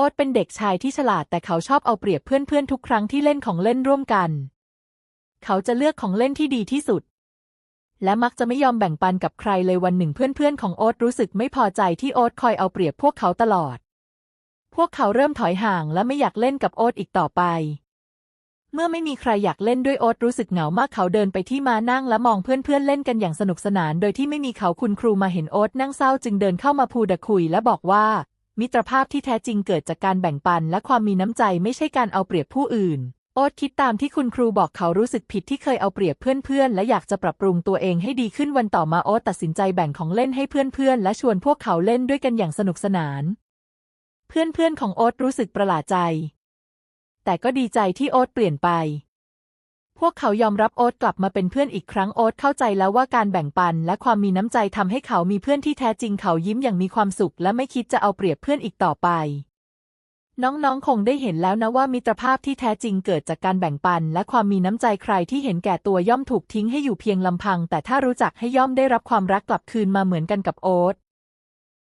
โอ๊ตเป็นเด็กชายที่ฉลาดแต่เขาชอบเอาเปรียบเพื่อนๆทุกครั้งที่เล่นของเล่นร่วมกัน เขาจะเลือกของเล่นที่ดีที่สุด และมักจะไม่ยอมแบ่งปันกับใครเลยวันหนึ่งเพื่อนๆของโอ๊ตรู้สึกไม่พอใจที่โอ๊ตคอยเอาเปรียบพวกเขาตลอด พวกเขาเริ่มถอยห่างและไม่อยากเล่นกับโอ๊ตอีกต่อไป เมื่อไม่มีใครอยากเล่นด้วยโอ๊ตรู้สึกเหงามากเขาเดินไปที่มานั่งและมองเพื่อนๆเล่นกันอย่างสนุกสนาน โดยที่ไม่มีเขาคุณครูมาเห็นโอ๊ตนั่งเศร้าจึงเดินเข้ามาพูดคุยและบอกว่า มิตรภาพที่แท้จริงเกิดจากการแบ่งปันและความมีน้ำใจไม่ใช่การเอาเปรียบผู้อื่น โอ๊ตคิดตามที่คุณครูบอกเขารู้สึกผิดที่เคยเอาเปรียบเพื่อนๆ และอยากจะปรับปรุงตัวเองให้ดีขึ้นวันต่อมาโอ๊ตตัดสินใจแบ่งของเล่นให้เพื่อนๆ และชวนพวกเขาเล่นด้วยกันอย่างสนุกสนาน เพื่อนๆ ของโอ๊ตรู้สึกประหลาดใจ แต่ก็ดีใจที่โอ๊ตเปลี่ยนไป พวกเขายอมรับโอ๊ตกลับมาเป็นเพื่อนอีกครั้งโอ๊ตเข้าใจแล้วว่าการแบ่งปัน และความมีน้ำใจทำให้เขามีเพื่อนที่แท้จริงเขายิ้มอย่างมีความสุข และไม่คิดจะเอาเปรียบเพื่อนอีกต่อไป น้องๆ คงได้เห็นแล้วนะว่ามิตรภาพที่แท้จริงเกิดจากการแบ่งปัน และความมีน้ำใจใครที่เห็นแก่ตัวย่อมถูกทิ้งให้อยู่เพียงลำพัง แต่ถ้ารู้จักให้ย่อมได้รับความรักกลับคืนมาเหมือนกันกับโอ๊ต